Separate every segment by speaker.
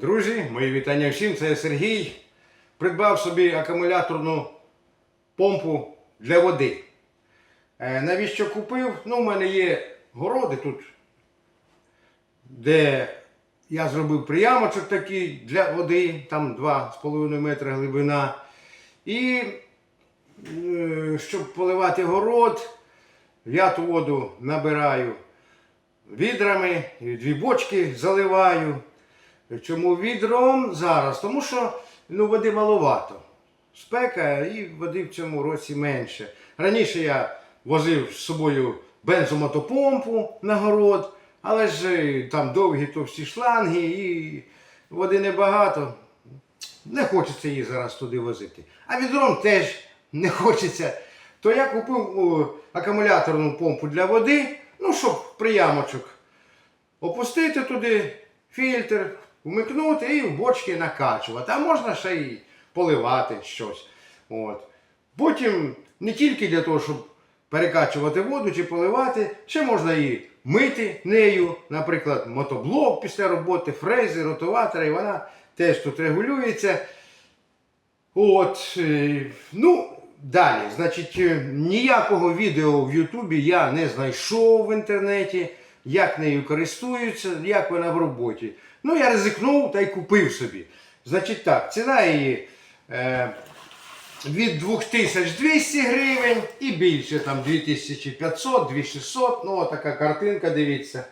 Speaker 1: Друзі, мої вітання всім. Це Сергій. Придбав собі акумуляторну помпу для води. Е, навіщо купив? Ну, в мене є городи тут, де я зробив приямочок такий для води, там 2,5 метра глибина. І е, щоб поливати город, я ту воду набираю відрами, дві бочки заливаю. Чому відром зараз? Тому що ну, води маловато. Спека і води в цьому році менше. Раніше я возив з собою бензомотопомпу на город, але ж е, там довгі товсті шланги і води небагато. Не хочеться її зараз туди возити. А відром теж не хочеться. То я купив акумуляторну помпу для води, ну, щоб приямочок опустити туди фільтр, вмикнути і в бочки накачувати. А можна ще й поливати щось. От. Потім не тільки для того, щоб перекачувати воду чи поливати, ще можна і мити нею, наприклад, мотоблок після роботи, фрези, ротуватори, і вона теж тут регулюється. От, е, ну, далі, значить, е, ніякого відео в Ютубі я не знайшов в інтернеті, як нею користуються, як вона в роботі. Ну, я ризикнув та й купив собі. Значить так, ціна її е, від 2200 гривень і більше, там 2500, 2600, ну, така картинка, дивіться.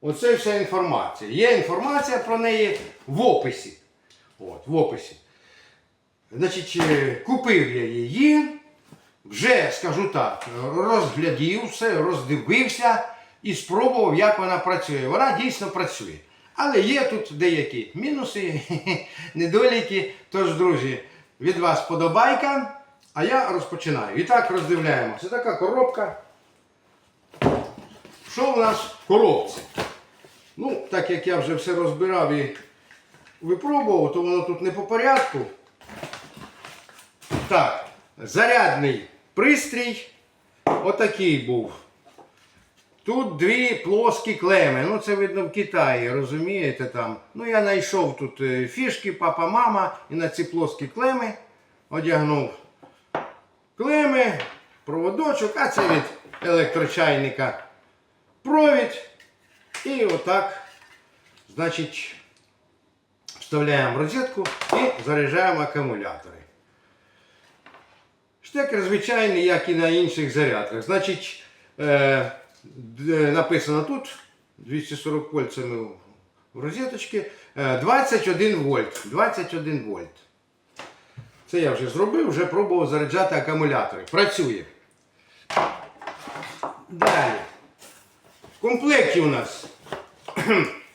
Speaker 1: Оце вся інформація. Є інформація про неї в описі. От, в описі. Значить, е, купив я її, вже, скажу так, розглядів все, роздивився і спробував, як вона працює. Вона дійсно працює. Але є тут деякі мінуси, недоліки. Тож, друзі, від вас подобайка, а я розпочинаю. І так роздивляємо. Це така коробка. Що в нас в коробці? Ну, так як я вже все розбирав і випробував, то воно тут не по порядку. Так, зарядний пристрій. Отакий був. Тут дві плоскі клеми. Ну, це видно в Китаї, розумієте там. Ну, я знайшов тут е, фішки, папа, мама, і на ці плоскі клеми одягнув клеми, проводочок, а це від електрочайника провід. І отак, значить, вставляємо в розетку і заряджаємо акумулятори. Штекер звичайний, як і на інших зарядках. Значить, е, написано тут 240 вольт це в розеточці. Е, 21 вольт. 21 вольт. Це я вже зробив, вже пробував заряджати акумулятори. Працює. Далі. В комплекті у нас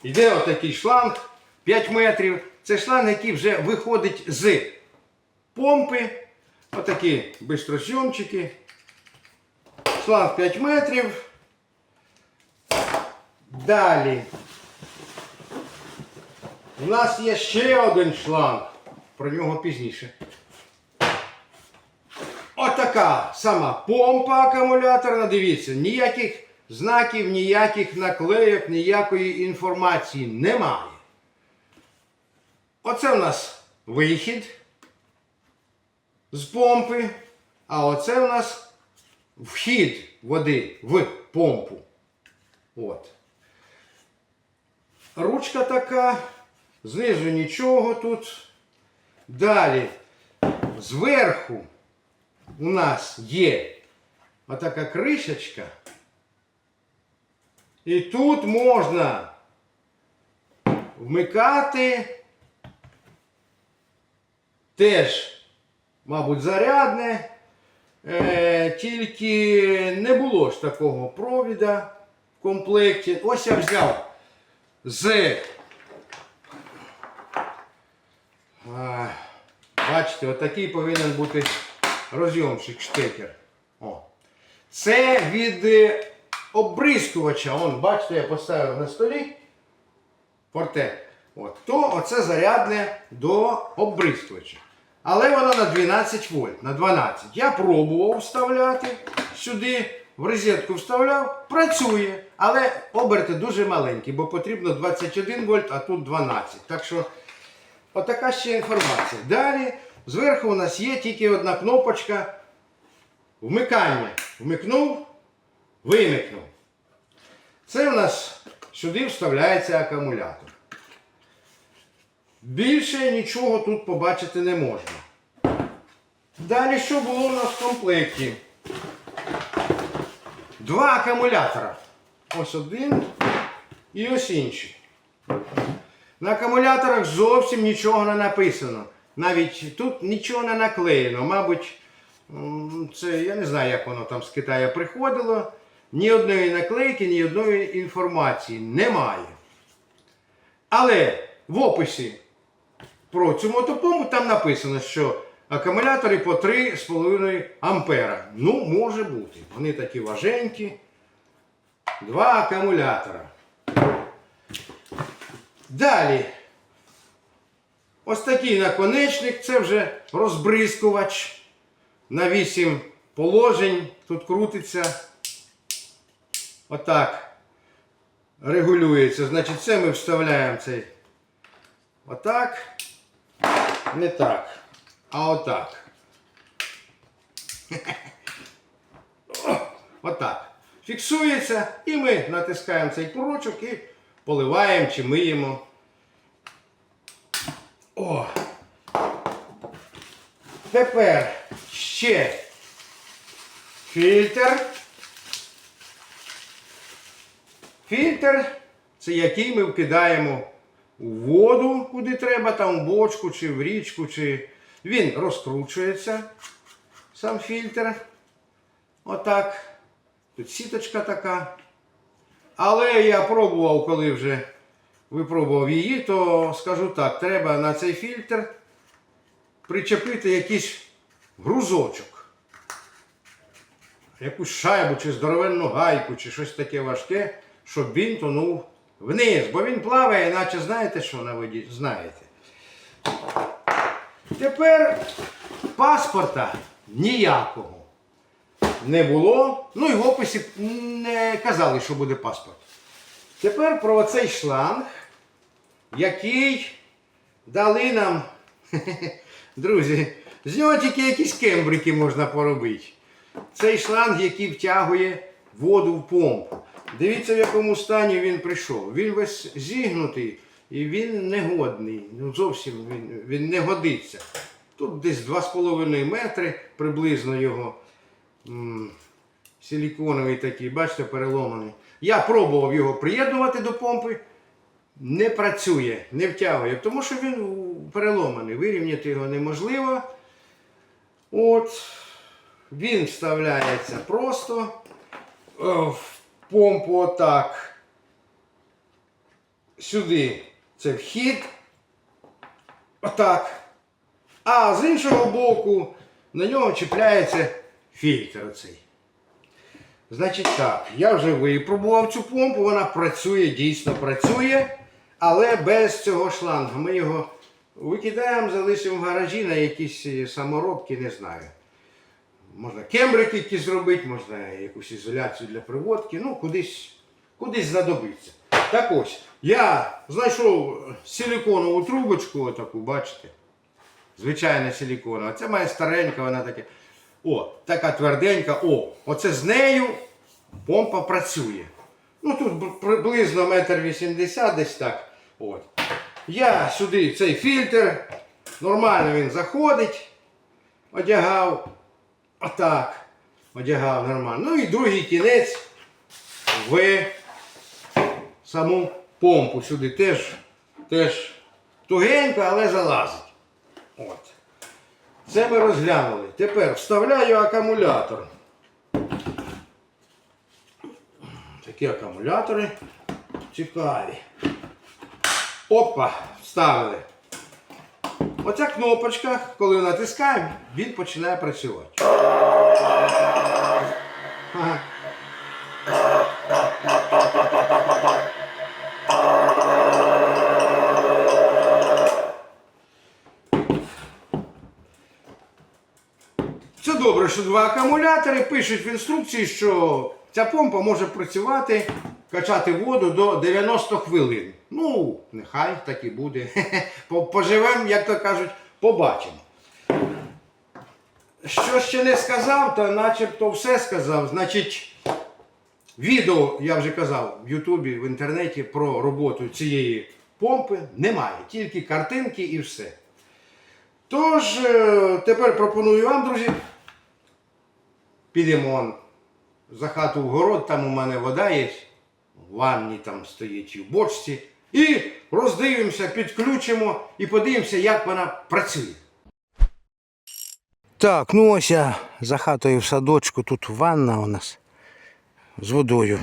Speaker 1: йде отакий шланг 5 метрів. Це шланг, який вже виходить з помпи. Отакі бистросйомчики. Шланг 5 метрів. Далі. У нас є ще один шланг. Про нього пізніше. Отака сама помпа акумуляторна. Дивіться, ніяких знаків, ніяких наклейок, ніякої інформації немає. Оце у нас вихід з помпи, а оце у нас вхід води в помпу. От. Ручка така, знизу нічого тут. Далі, зверху у нас є отака кришечка. І тут можна вмикати теж, мабуть, зарядне. Е, тільки не було ж такого провіда в комплекті. Ось я взяв з. А, бачите, отакий повинен бути розйомчик штекер. О. Це від е, обрискувача. Он, бачите, я поставив на столі порте. От. То оце зарядне до обрискувача. Але воно на 12 вольт, на 12. Я пробував вставляти сюди в розетку вставляв, працює, але оберти дуже маленькі, бо потрібно 21 вольт, а тут 12. Так що отака ще інформація. Далі зверху у нас є тільки одна кнопочка вмикання. Вмикнув, вимикнув. Це у нас сюди вставляється акумулятор. Більше нічого тут побачити не можна. Далі що було у нас в комплекті? Два акумулятора. Ось один і ось інший. На акумуляторах зовсім нічого не написано. Навіть тут нічого не наклеєно. Мабуть, це я не знаю, як воно там з Китаю приходило. Ні одної наклейки, ні одної інформації немає. Але в описі про цю мотопомпу там написано, що акумулятори по 3,5 ампера. Ну, може бути. Вони такі важенькі. Два акумулятора. Далі. Ось такий наконечник, це вже розбризкувач на 8 положень. Тут крутиться. Отак. Регулюється. Значить, це ми вставляємо цей. Отак. Не так. А отак. Отак. Фіксується і ми натискаємо цей курочок і поливаємо чи миємо. О! Тепер ще фільтр. Фільтр це який ми вкидаємо у воду, куди треба, там в бочку чи в річку, чи він розкручується, сам фільтр. Отак. Тут сіточка така. Але я пробував, коли вже випробував її, то скажу так, треба на цей фільтр причепити якийсь грузочок. Якусь шайбу, чи здоровенну гайку, чи щось таке важке, щоб він тонув вниз. Бо він плаває, наче знаєте, що на воді? Знаєте. Тепер паспорта ніякого не було. Ну і в описі не казали, що буде паспорт. Тепер про оцей шланг, який дали нам, друзі, з нього тільки якісь кембрики можна поробити. Цей шланг, який втягує воду в помпу. Дивіться, в якому стані він прийшов. Він весь зігнутий і він негодний. Ну, зовсім він, він не годиться. Тут десь 2,5 метри приблизно його. Силіконовий такий, бачите, переломаний. Я пробував його приєднувати до помпи. Не працює, не втягує, тому що він переломаний. Вирівняти його неможливо. От. Він вставляється просто е, в помпу отак. Сюди це вхід. Отак. А з іншого боку на нього чіпляється фільтр оцей. Значить так, я вже випробував цю помпу, вона працює, дійсно працює, але без цього шлангу. Ми його викидаємо, залишимо в гаражі на якісь е, саморобки, не знаю. Можна кембрики якісь зробити, можна якусь ізоляцію для приводки, ну кудись, кудись знадобиться. Так ось, я знайшов силиконову трубочку, отаку, бачите? Звичайна силиконова. Це моя старенька, вона таке. О, така тверденька. О, оце з нею помпа працює. Ну тут приблизно метр вісімдесят десь так. От. Я сюди цей фільтр, нормально він заходить, одягав. Отак. Одягав нормально. Ну і другий кінець в саму помпу сюди теж, теж тугенько, але залазить. От. Це ми розглянули. Тепер вставляю акумулятор. Такі акумулятори цікаві. Опа, вставили. Оця кнопочка, коли натискаємо, він починає працювати. Ага. Все добре. добре, що два акумулятори пишуть в інструкції, що ця помпа може працювати, качати воду до 90 хвилин. Ну, нехай так і буде. Поживемо, як то кажуть, побачимо. Що ще не сказав, то начебто все сказав. Значить, відео, я вже казав, в Ютубі, в інтернеті про роботу цієї помпи немає. Тільки картинки і все. Тож, е, тепер пропоную вам, друзі, підемо за хату в город, там у мене вода є, в ванні там стоїть і в бочці. І роздивимося, підключимо і подивимося, як вона працює. Так, ну ось я за хатою в садочку, тут ванна у нас з водою.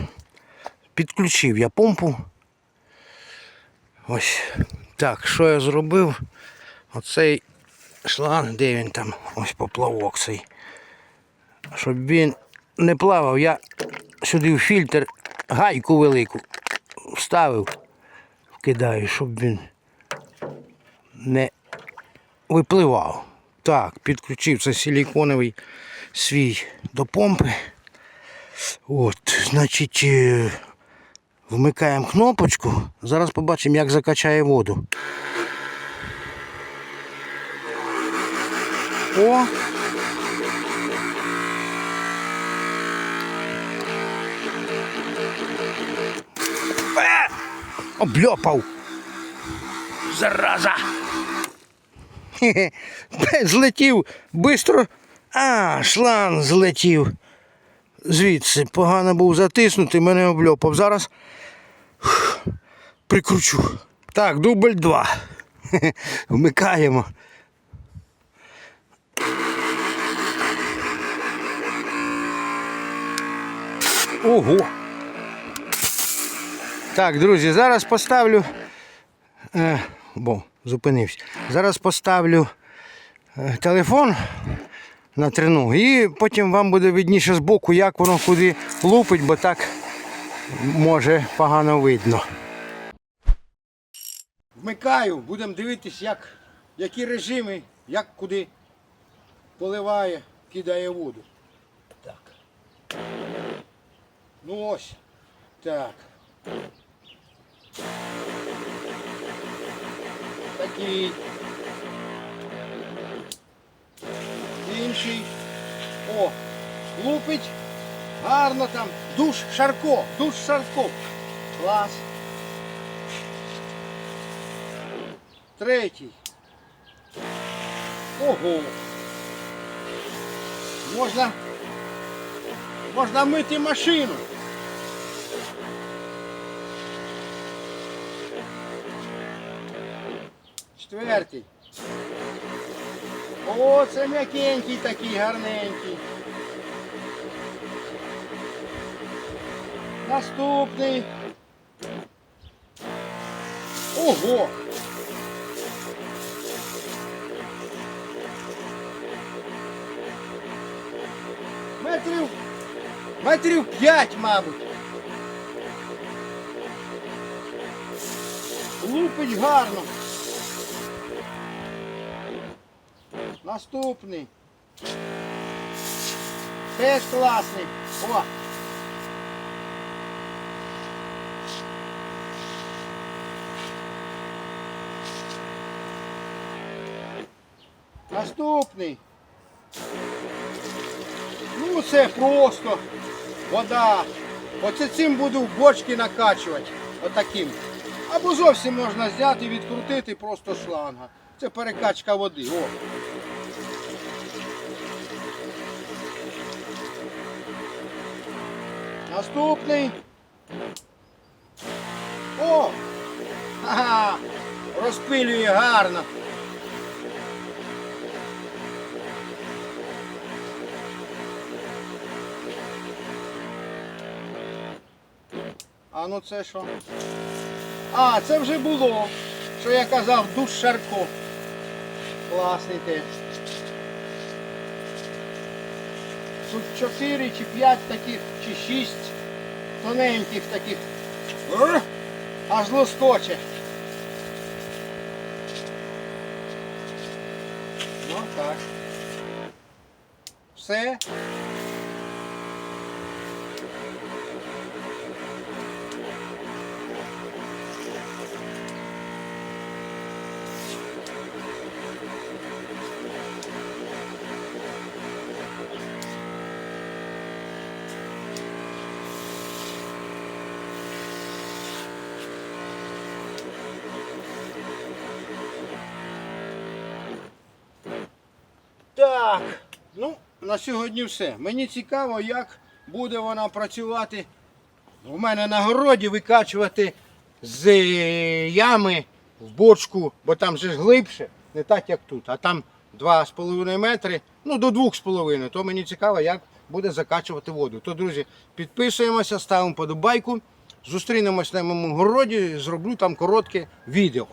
Speaker 1: Підключив я помпу. Ось. Так, що я зробив? Оцей шланг, де він там, ось поплавок цей. Щоб він не плавав, я сюди в фільтр гайку велику вставив, вкидаю, щоб він не випливав. Так, підключив це силіконовий свій до помпи. От, значить, е, вмикаємо кнопочку. Зараз побачимо, як закачає воду. О! Обльопав! Зараза! Хе-хе. Злетів бистро. А, шланг злетів. Звідси погано був затиснутий, мене обльопав. Зараз фух, прикручу. Так, дубль два. Хе-хе. Вмикаємо. Ого. Так, друзі, зараз поставлю. Е, бо зупинився. Зараз поставлю е, телефон на трину і потім вам буде видніше збоку, як воно куди лупить, бо так може погано видно. Вмикаю, будемо дивитись, як, які режими, як куди поливає, кидає воду. Так. Ну ось. Так. Такий. Інший. О, лупить. Гарно там. Душ Шарко. Душ Шарко. Клас. Третій. Ого. Можна. Можна мити машину. Четвертий. О, це м'якенький такий, гарненький. Наступний. Ого! Метрів, метрів п'ять, мабуть. Лупить гарно. Наступний. Теж класний. О! Наступний. Ну це просто вода. Оце цим буду бочки накачувати. Отаким. Або зовсім можна зняти і відкрутити просто шланга. Це перекачка води. О. Наступний. О! Ага! Розпилює гарно. А ну це що? А, це вже було. Що я казав, душ Шарко. Класний теж. Тут 4 чи 5 таких, чи 6 тоненьких таких. Аж лоскоче. Ну так. Все. Так, ну, на сьогодні все. Мені цікаво, як буде вона працювати у мене на городі, викачувати з е, ями в бочку, бо там же ж глибше, не так як тут, а там 2,5 метри, ну до 2,5, то мені цікаво, як буде закачувати воду. То, друзі, підписуємося, ставимо подобайку. Зустрінемось на моєму городі, зроблю там коротке відео.